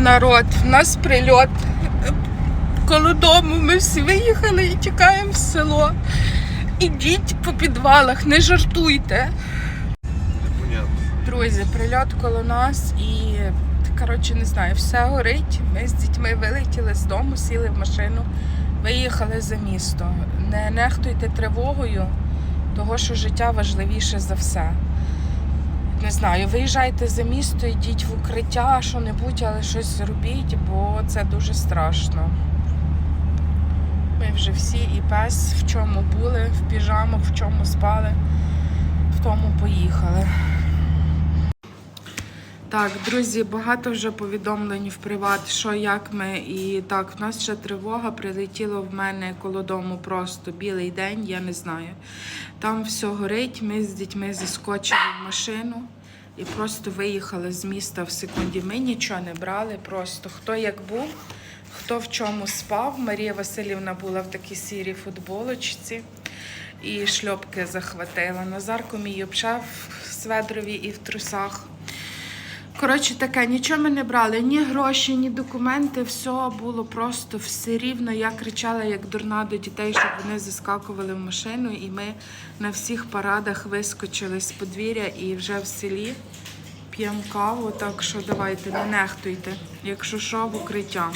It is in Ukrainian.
Народ, в нас прильот. Коло дому ми всі виїхали і тікаємо в село. Ідіть по підвалах, не жартуйте. Друзі, прильот коло нас і коротше не знаю, все горить. Ми з дітьми вилетіли з дому, сіли в машину, виїхали за місто. Не нехтуйте тривогою, того що життя важливіше за все. Не знаю, виїжджайте за місто, йдіть в укриття, що-небудь, але щось робіть, бо це дуже страшно. Ми вже всі і пес в чому були, в піжамах, в чому спали, в тому поїхали. Так, друзі, багато вже повідомлень в приват, що як ми. І так, в нас ще тривога прилетіло в мене коло дому просто білий день, я не знаю. Там все горить, ми з дітьми заскочили в машину і просто виїхали з міста в секунді. Ми нічого не брали, просто хто як був, хто в чому спав. Марія Васильівна була в такій сірій футболочці і шльопки захватила. Назарко мій обшав в сведрові і в трусах. Коротше, таке, нічого ми не брали, ні гроші, ні документи, все було просто все рівно. Я кричала як дурна до дітей, щоб вони заскакували в машину, і ми на всіх парадах вискочили з подвір'я і вже в селі п'ємо каву. Так що давайте, не нехтуйте, якщо що, в укриття.